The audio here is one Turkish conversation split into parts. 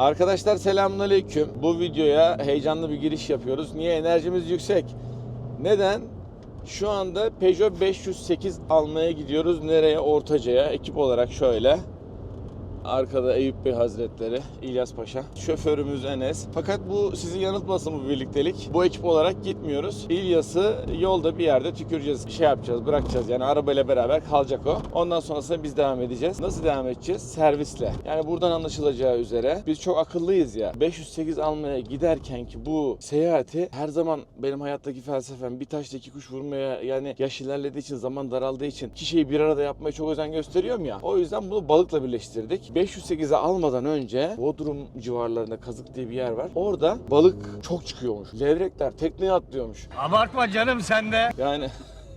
Arkadaşlar selamünaleyküm. Bu videoya heyecanlı bir giriş yapıyoruz. Niye? Enerjimiz yüksek. Neden? Şu anda Peugeot 508 almaya gidiyoruz. Nereye? Ortaca'ya. Ekip olarak şöyle. Arkada Eyüp Bey Hazretleri, İlyas Paşa. Şoförümüz Enes. Fakat bu sizi yanıltmasın bu birliktelik. Bu ekip olarak gitmiyoruz. İlyas'ı yolda bir yerde tüküreceğiz. Şey yapacağız, bırakacağız. Yani arabayla beraber kalacak o. Ondan sonrasında biz devam edeceğiz. Nasıl devam edeceğiz? Servisle. Yani buradan anlaşılacağı üzere biz çok akıllıyız ya. 508 almaya giderken ki bu seyahati her zaman benim hayattaki felsefem bir taşla iki kuş vurmaya yani yaş ilerlediği için zaman daraldığı için iki şeyi bir arada yapmaya çok özen gösteriyorum ya. O yüzden bunu balıkla birleştirdik. 508'e almadan önce Bodrum civarlarında Kazık diye bir yer var. Orada balık çok çıkıyormuş. Levrekler tekneye atlıyormuş. Abartma canım sen de. Yani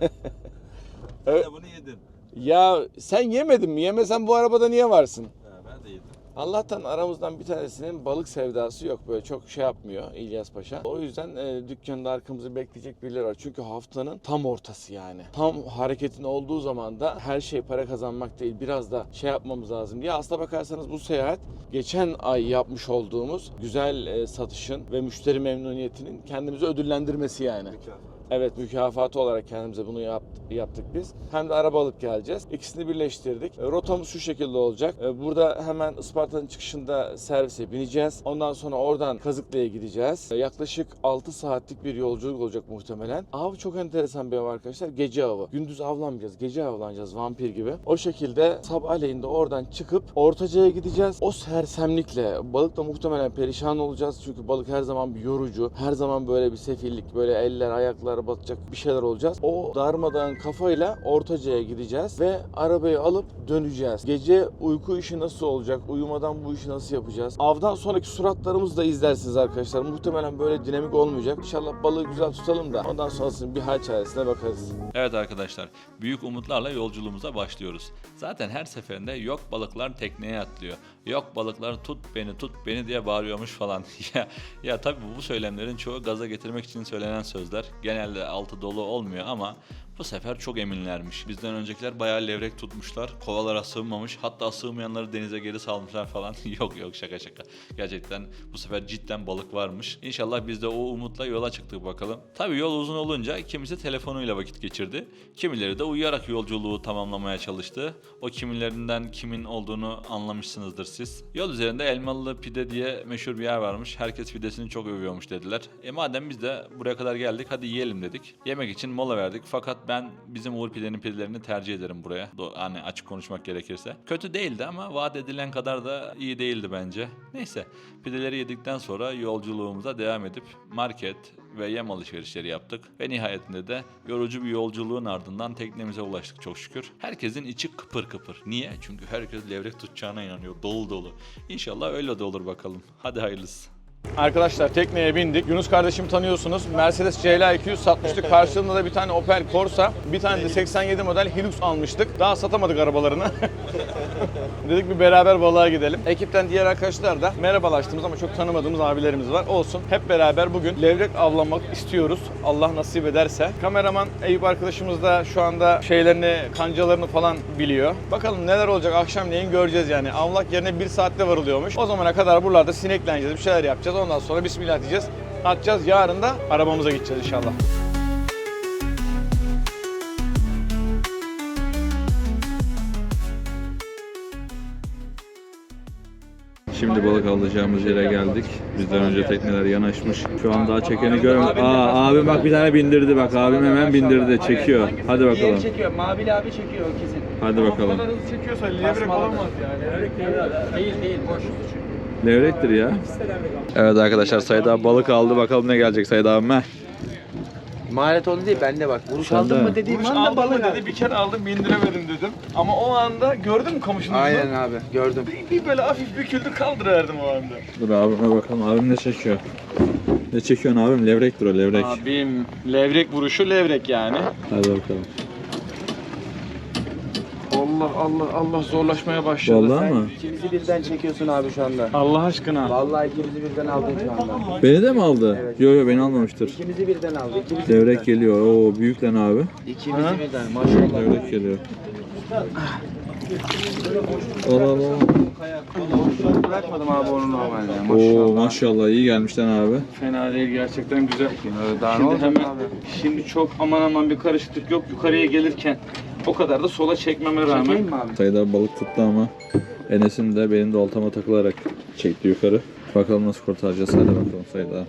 Ben de bunu yedim. ya sen yemedin mi? Yemesen bu arabada niye varsın? Ha, ben de yedim. Allah'tan aramızdan bir tanesinin balık sevdası yok. Böyle çok şey yapmıyor İlyas Paşa. O yüzden e, dükkanda arkamızı bekleyecek birileri var. Çünkü haftanın tam ortası yani. Tam hareketin olduğu zaman da her şey para kazanmak değil. Biraz da şey yapmamız lazım diye. Aslına bakarsanız bu seyahat geçen ay yapmış olduğumuz güzel e, satışın ve müşteri memnuniyetinin kendimizi ödüllendirmesi yani. Evet mükafatı olarak kendimize bunu yap- yaptık biz. Hem de araba alıp geleceğiz. İkisini birleştirdik. E, Rotamız şu şekilde olacak. E, Burada hemen Isparta'nın çıkışında servise bineceğiz. Ondan sonra oradan Kazıklı'ya gideceğiz. E, Yaklaşık 6 saatlik bir yolculuk olacak muhtemelen. Av çok enteresan bir av arkadaşlar. Gece avı. Gündüz avlanmayacağız. Gece avlanacağız vampir gibi. O şekilde sabahleyin de oradan çıkıp Ortaca'ya gideceğiz. O sersemlikle balıkla muhtemelen perişan olacağız. Çünkü balık her zaman bir yorucu. Her zaman böyle bir sefillik, böyle eller, ayaklar batacak bir şeyler olacağız. O darmadağın kafayla Ortaca'ya gideceğiz ve arabayı alıp döneceğiz. Gece uyku işi nasıl olacak? Uyumadan bu işi nasıl yapacağız? Avdan sonraki suratlarımızı da izlersiniz arkadaşlar. Muhtemelen böyle dinamik olmayacak. İnşallah balığı güzel tutalım da ondan sonrasının bir hal çaresine bakarız. Evet arkadaşlar, büyük umutlarla yolculuğumuza başlıyoruz. Zaten her seferinde yok balıklar tekneye atlıyor. Yok balıklar tut beni tut beni diye bağırıyormuş falan. ya ya tabii bu söylemlerin çoğu gaza getirmek için söylenen sözler. Genelde altı dolu olmuyor ama bu sefer çok eminlermiş. Bizden öncekiler bayağı levrek tutmuşlar. Kovalara sığmamış. Hatta sığmayanları denize geri salmışlar falan. yok yok şaka şaka. Gerçekten bu sefer cidden balık varmış. İnşallah biz de o umutla yola çıktık bakalım. Tabii yol uzun olunca kimisi telefonuyla vakit geçirdi. Kimileri de uyuyarak yolculuğu tamamlamaya çalıştı. O kimilerinden kimin olduğunu anlamışsınızdır siz. Yol üzerinde Elmalı Pide diye meşhur bir yer varmış. Herkes pidesini çok övüyormuş dediler. E madem biz de buraya kadar geldik hadi yiyelim dedik. Yemek için mola verdik fakat ben bizim Uğur Pide'nin pidelerini tercih ederim buraya. Do- hani açık konuşmak gerekirse. Kötü değildi ama vaat edilen kadar da iyi değildi bence. Neyse pideleri yedikten sonra yolculuğumuza devam edip market ve yem alışverişleri yaptık. Ve nihayetinde de yorucu bir yolculuğun ardından teknemize ulaştık çok şükür. Herkesin içi kıpır kıpır. Niye? Çünkü herkes levrek tutacağına inanıyor. Dolu dolu. İnşallah öyle de olur bakalım. Hadi hayırlısı. Arkadaşlar tekneye bindik. Yunus kardeşim tanıyorsunuz. Mercedes CLA 200 satmıştık. Karşılığında da bir tane Opel Corsa, bir tane de 87 model Hilux almıştık. Daha satamadık arabalarını. Dedik bir beraber balığa gidelim. Ekipten diğer arkadaşlar da merhabalaştığımız ama çok tanımadığımız abilerimiz var. Olsun. Hep beraber bugün levrek avlamak istiyoruz. Allah nasip ederse. Kameraman Eyüp arkadaşımız da şu anda şeylerini, kancalarını falan biliyor. Bakalım neler olacak akşamleyin göreceğiz yani. Avlak yerine bir saatte varılıyormuş. O zamana kadar buralarda sinekleneceğiz, bir şeyler yapacağız. Ondan sonra bismillah diyeceğiz. Atacağız. Yarın da arabamıza gideceğiz inşallah. Şimdi balık alacağımız yere geldik. Bizden önce tekneler yanaşmış. Şu an daha çekeni görmedim. Aa abim bak bir tane bindirdi bak. Abim hemen bindirdi. Çekiyor. Hadi bakalım. çekiyor. Mavili abi çekiyor kesin. Hadi bakalım. hızlı çekiyorsa levrek olamaz yani. Değil değil boş. Levrektir ya. Evet arkadaşlar Said abi balık aldı. Bakalım ne gelecek Said abime. Maharet oldu değil bende bak. Vuruş Sen aldın de. mı dediğim Vuruş anda aldım mı balık dedi, bir kere aldım bindiremedim dedim. Ama o anda gördün mü kamışın Aynen abi gördüm. Bir, bir böyle hafif büküldü kaldırıverdim o anda. Dur abime bakalım. Abim ne çekiyor? Ne çekiyorsun abim? Levrektir o levrek. Abim levrek vuruşu levrek yani. Hadi bakalım. Allah Allah zorlaşmaya başladı. Vallahi mı? İkimizi birden çekiyorsun abi şu anda. Allah aşkına. Vallahi ikimizi birden aldın şu anda. Beni de mi aldı? Evet. Yo yo beni almamıştır. İkimizi birden aldı. İkimizi Levrek birden. geliyor. Oo büyük lan abi. İkimizi birden maşallah. Levrek geliyor. Al al al. Bırakmadım abi onu normalde. Oo maşallah iyi gelmiş lan abi. Fena değil gerçekten güzel. Ee, Daha ne Şimdi olacak hemen abi? şimdi çok aman aman bir karışıklık yok yukarıya gelirken o kadar da sola çekmeme rağmen Çekeyim mi abi? Sayıda balık tuttu ama Enes'in de benim de oltama takılarak çekti yukarı. Bakalım nasıl kurtaracağız hadi bakalım Sayıda.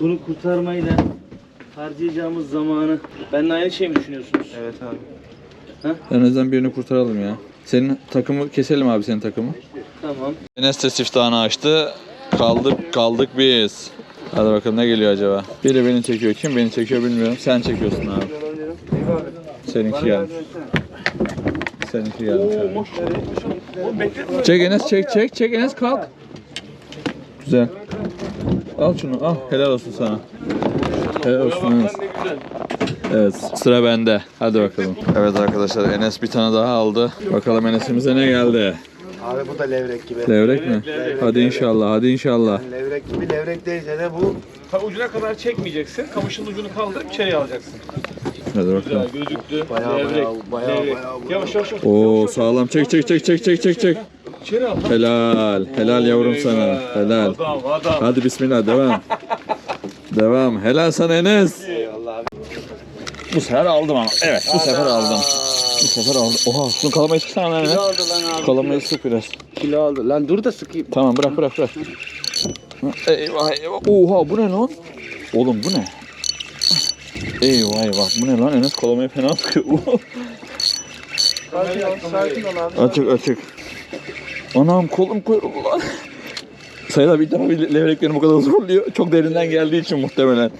bunu kurtarmayı da harcayacağımız zamanı ben de aynı şey mi düşünüyorsunuz? Evet abi. En azından birini kurtaralım ya. Senin takımı keselim abi senin takımı. Tamam. Enes de siftahını açtı. Kaldık kaldık biz. Hadi bakalım ne geliyor acaba? Biri beni çekiyor. Kim beni çekiyor bilmiyorum. Sen çekiyorsun abi. Seninki gelmiş. Seninki gelmiş abi. Çek Enes çek çek çek Enes kalk. Güzel. Al şunu al. Helal olsun sana. Helal olsun Enes. Evet sıra bende. Hadi bakalım. Evet arkadaşlar Enes bir tane daha aldı. Bakalım Enes'imize ne geldi? Abi bu da levrek gibi. Levrek mi? Hadi inşallah, hadi inşallah. Levrek gibi levrek değilse de bu Ta ucuna kadar çekmeyeceksin. Kamışın ucunu kaldırıp içeriye alacaksın. Hadi bakalım. Gözüktü. bayağı Levrek. bayağı bayağı Levrek. bayağı. Yavaş yavaş yavaş. Oo sağlam. Çek çek çek çek çek çek çek. İçeri al. Helal. Helal yavrum sana. Helal. Adam adam. Hadi bismillah devam. Devam. Helal sana Enes. Bu sefer aldım ama. Evet bu sefer aldım. Bu sefer aldım. Oha şunu kalamayı sıksana lan Enes. aldı lan abi. Kalamayı sık biraz. Kilo aldı. Lan dur da sıkayım. Tamam bırak bırak bırak. Eyvah eyvah. Oha bu ne lan? Oğlum bu ne? Eyvah eyvah. Bu ne lan? Enes kalamayı fena sıkıyor. Sakin ol, sakin ol abi. Açık açık. Anam kolum kuyruğu lan. Sayılar bir defa bir levrek beni bu kadar zorluyor. Çok derinden geldiği için muhtemelen.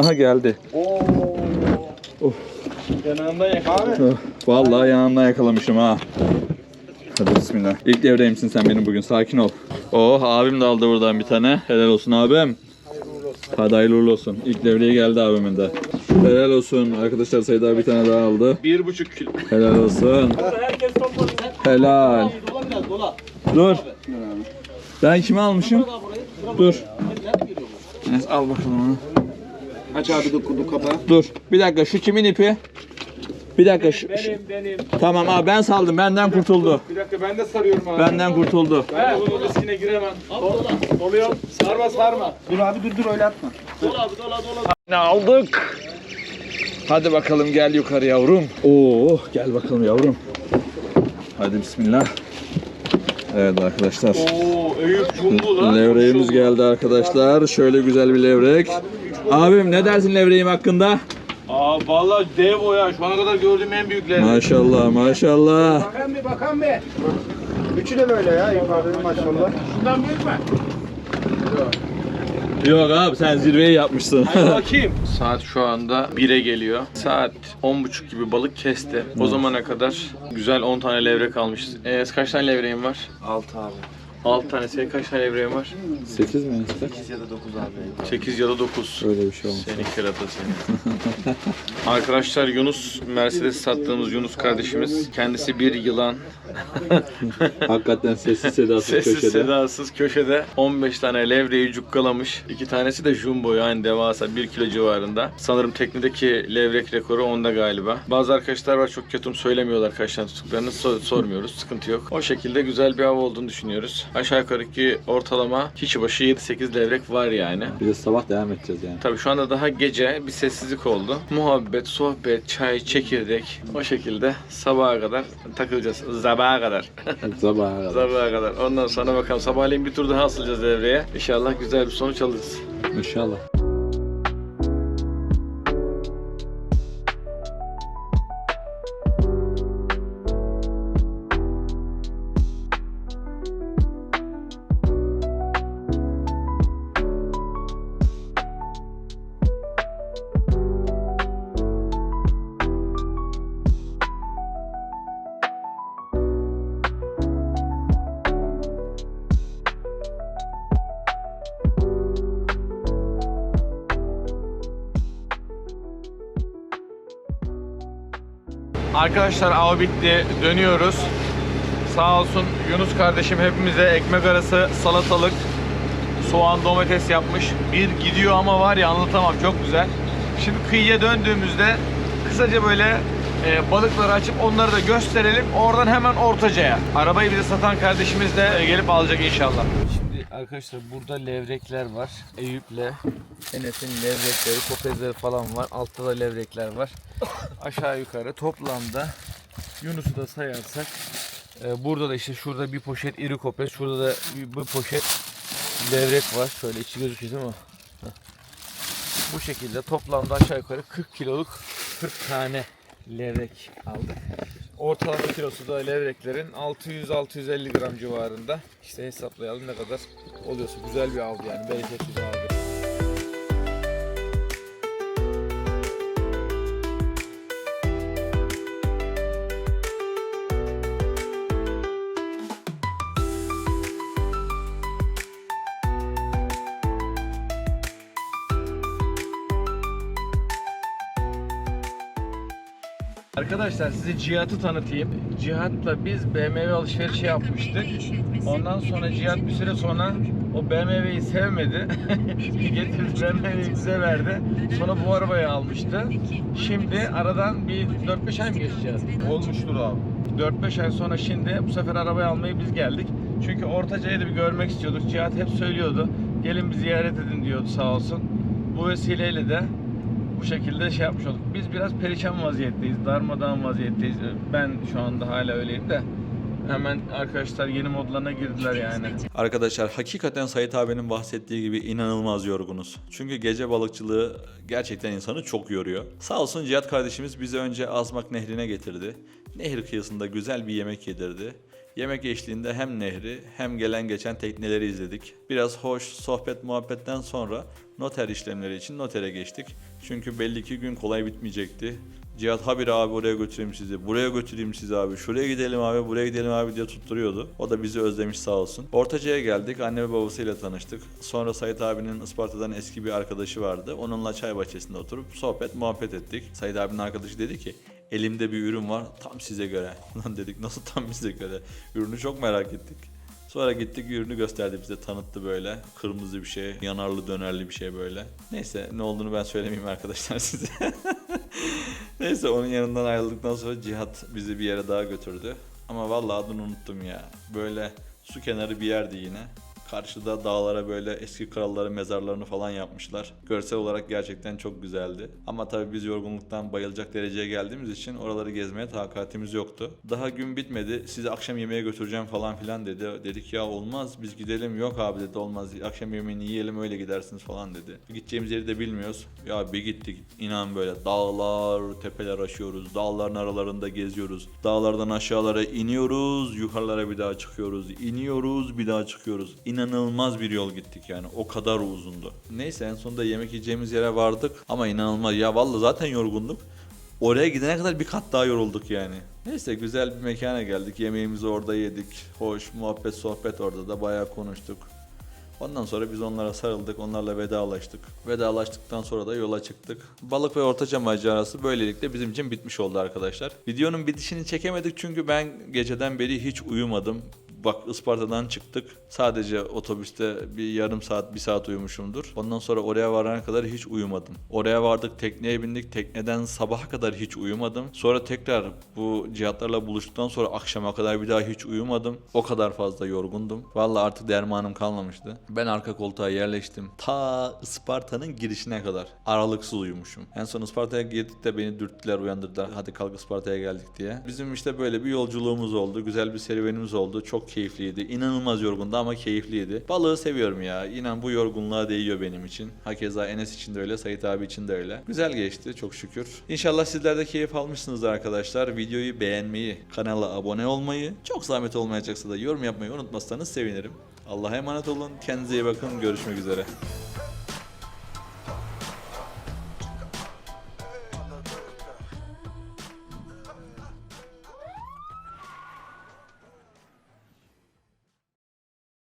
Aha geldi. Yanağından yakala. Oh, Vallahi yanından yakalamışım ha. Hadi bismillah. İlk devreyimsin sen benim bugün. Sakin ol. Oh abim de aldı buradan bir tane. Helal olsun abim. Hadi hayırlı olsun. İlk devreye geldi abimin de. Helal olsun. Arkadaşlar Sayda bir tane daha aldı. Bir buçuk kilo. Helal olsun. Helal. Dur. Ben kimi almışım? Dur. Enes al bakalım onu. Aç abi dokundu kapağı. Dur. Bir dakika şu kimin ipi? Bir dakika şu. şu- benim. Tamam abi ben saldım. Benden kurtuldu. Bir dakika ben de sarıyorum abi. Benden kurtuldu. Ben de bunun riskine giremem. Doluyor. Sarma sarma. Dur abi dur dur öyle atma. Ne aldık? Hadi bakalım gel yukarı yavrum. Oo gel bakalım yavrum. Hadi bismillah. Evet arkadaşlar. Oo Eyüp Cumbu lan. Levreğimiz geldi arkadaşlar. Şöyle güzel bir levrek. Abim ne dersin levreğim hakkında? Aa vallahi dev o ya. Şu ana kadar gördüğüm en büyükleri. Maşallah maşallah. Bakan bir bakan bir. Üçü de böyle ya yukarıda maşallah. Şundan büyük mü? Yok abi sen zirveyi yapmışsın. Bakayım. Saat şu anda 1'e geliyor. Saat 10.30 gibi balık kesti. O zamana kadar güzel 10 tane levrek almışız. Enes kaç tane levreğin var? Altı abi. 6 tane. Senin kaç tane levreğin var? 8 mi işte? 8 ya da 9 abi. 8 ya da 9. Öyle bir şey olmuş. Seni kerata seni. Arkadaşlar Yunus, Mercedes sattığımız Yunus kardeşimiz. Kendisi bir yılan. Hakikaten sessiz sedasız Sessiz köşede. sedasız köşede 15 tane levreyi cukkalamış. İki tanesi de jumbo yani devasa 1 kilo civarında. Sanırım teknedeki levrek rekoru onda galiba. Bazı arkadaşlar var çok kötü söylemiyorlar kaç tane tuttuklarını So- sormuyoruz. Sıkıntı yok. O şekilde güzel bir av olduğunu düşünüyoruz. Aşağı yukarıki ortalama kişi başı 7-8 levrek var yani. Bir de sabah devam edeceğiz yani. Tabii şu anda daha gece bir sessizlik oldu. Muhabbet, sohbet, çay, çekirdek o şekilde sabaha kadar takılacağız. Sabaha kadar. Sabaha kadar. Sabaha kadar. Ondan sonra bakalım sabahleyin bir tur daha asılacağız devreye. İnşallah güzel bir sonuç alırız. İnşallah. Arkadaşlar av bitti. Dönüyoruz. Sağ olsun Yunus kardeşim hepimize ekmek arası salatalık, soğan domates yapmış. Bir gidiyor ama var ya anlatamam çok güzel. Şimdi kıyıya döndüğümüzde kısaca böyle e, balıkları açıp onları da gösterelim. Oradan hemen Ortaca'ya. Arabayı bize satan kardeşimiz de e, gelip alacak inşallah. Arkadaşlar burada levrekler var. Eyüp'le Enes'in levrekleri, kopezleri falan var. Altta da levrekler var. Aşağı yukarı toplamda Yunus'u da sayarsak e, burada da işte şurada bir poşet iri kopez, şurada da bir, bir poşet levrek var. Şöyle içi gözüküyor değil mi? Bu şekilde toplamda aşağı yukarı 40 kiloluk 40 tane levrek aldık. Ortalama kilosu da levreklerin 600-650 gram civarında. İşte hesaplayalım ne kadar oluyorsa. Güzel bir avdı yani. Bereketli bir avdı. Arkadaşlar size Cihat'ı tanıtayım. Cihat'la biz BMW alışverişi yapmıştık. Ondan sonra Cihat bir süre sonra o BMW'yi sevmedi. Getirdi BMW'yi bize verdi. Sonra bu arabayı almıştı. Şimdi aradan bir 4-5 ay mı Cihat? Olmuştur abi. 4-5 ay sonra şimdi bu sefer arabayı almayı biz geldik. Çünkü Ortaca'yı da bir görmek istiyorduk. Cihat hep söylüyordu. Gelin bir ziyaret edin diyordu sağ olsun. Bu vesileyle de bu şekilde şey yapmış olduk. Biz biraz perişan vaziyetteyiz. Darmadağın vaziyetteyiz. Ben şu anda hala öyleyim de. Hemen arkadaşlar yeni modlarına girdiler yani. Arkadaşlar hakikaten Sait abinin bahsettiği gibi inanılmaz yorgunuz. Çünkü gece balıkçılığı gerçekten insanı çok yoruyor. Sağ olsun Cihat kardeşimiz bizi önce Azmak Nehri'ne getirdi. Nehir kıyısında güzel bir yemek yedirdi. Yemek eşliğinde hem nehri hem gelen geçen tekneleri izledik. Biraz hoş sohbet muhabbetten sonra noter işlemleri için notere geçtik. Çünkü belli ki gün kolay bitmeyecekti. Cihat habire abi oraya götüreyim sizi, buraya götüreyim sizi abi, şuraya gidelim abi, buraya gidelim abi diye tutturuyordu. O da bizi özlemiş sağ olsun. Ortaca'ya geldik, anne ve babasıyla tanıştık. Sonra Sait abinin Isparta'dan eski bir arkadaşı vardı. Onunla çay bahçesinde oturup sohbet, muhabbet ettik. Sait abinin arkadaşı dedi ki, elimde bir ürün var tam size göre. Lan dedik nasıl tam bize göre? Ürünü çok merak ettik. Sonra gittik ürünü gösterdi bize tanıttı böyle. Kırmızı bir şey, yanarlı dönerli bir şey böyle. Neyse ne olduğunu ben söylemeyeyim arkadaşlar size. Neyse onun yanından ayrıldıktan sonra Cihat bizi bir yere daha götürdü. Ama vallahi adını unuttum ya. Böyle su kenarı bir yerdi yine. Karşıda dağlara böyle eski kralların mezarlarını falan yapmışlar. Görsel olarak gerçekten çok güzeldi. Ama tabii biz yorgunluktan bayılacak dereceye geldiğimiz için oraları gezmeye takatimiz yoktu. Daha gün bitmedi. Sizi akşam yemeğe götüreceğim falan filan dedi. Dedik ya olmaz biz gidelim. Yok abi dedi olmaz. Akşam yemeğini yiyelim öyle gidersiniz falan dedi. Gideceğimiz yeri de bilmiyoruz. Ya bir gittik. İnan böyle dağlar, tepeler aşıyoruz. Dağların aralarında geziyoruz. Dağlardan aşağılara iniyoruz. Yukarılara bir daha çıkıyoruz. İniyoruz bir daha çıkıyoruz. İnanılmaz bir yol gittik yani. O kadar uzundu. Neyse en sonunda yemek yiyeceğimiz yere vardık. Ama inanılmaz. Ya vallahi zaten yorgunduk. Oraya gidene kadar bir kat daha yorulduk yani. Neyse güzel bir mekana geldik. Yemeğimizi orada yedik. Hoş muhabbet sohbet orada da bayağı konuştuk. Ondan sonra biz onlara sarıldık, onlarla vedalaştık. Vedalaştıktan sonra da yola çıktık. Balık ve ortaca macerası böylelikle bizim için bitmiş oldu arkadaşlar. Videonun bitişini çekemedik çünkü ben geceden beri hiç uyumadım. Bak Isparta'dan çıktık. Sadece otobüste bir yarım saat, bir saat uyumuşumdur. Ondan sonra oraya varana kadar hiç uyumadım. Oraya vardık, tekneye bindik. Tekneden sabaha kadar hiç uyumadım. Sonra tekrar bu cihatlarla buluştuktan sonra akşama kadar bir daha hiç uyumadım. O kadar fazla yorgundum. Vallahi artık dermanım kalmamıştı. Ben arka koltuğa yerleştim. Ta Isparta'nın girişine kadar. Aralıksız uyumuşum. En son Isparta'ya girdik de beni dürttüler, uyandırdılar. Hadi kalk Isparta'ya geldik diye. Bizim işte böyle bir yolculuğumuz oldu. Güzel bir serüvenimiz oldu. Çok keyifliydi. İnanılmaz yorgundu ama keyifliydi. Balığı seviyorum ya. İnan bu yorgunluğa değiyor benim için. Hakeza Enes için de öyle, Sait abi için de öyle. Güzel geçti çok şükür. İnşallah sizler de keyif almışsınızdır arkadaşlar. Videoyu beğenmeyi, kanala abone olmayı, çok zahmet olmayacaksa da yorum yapmayı unutmazsanız sevinirim. Allah'a emanet olun. Kendinize iyi bakın. Görüşmek üzere.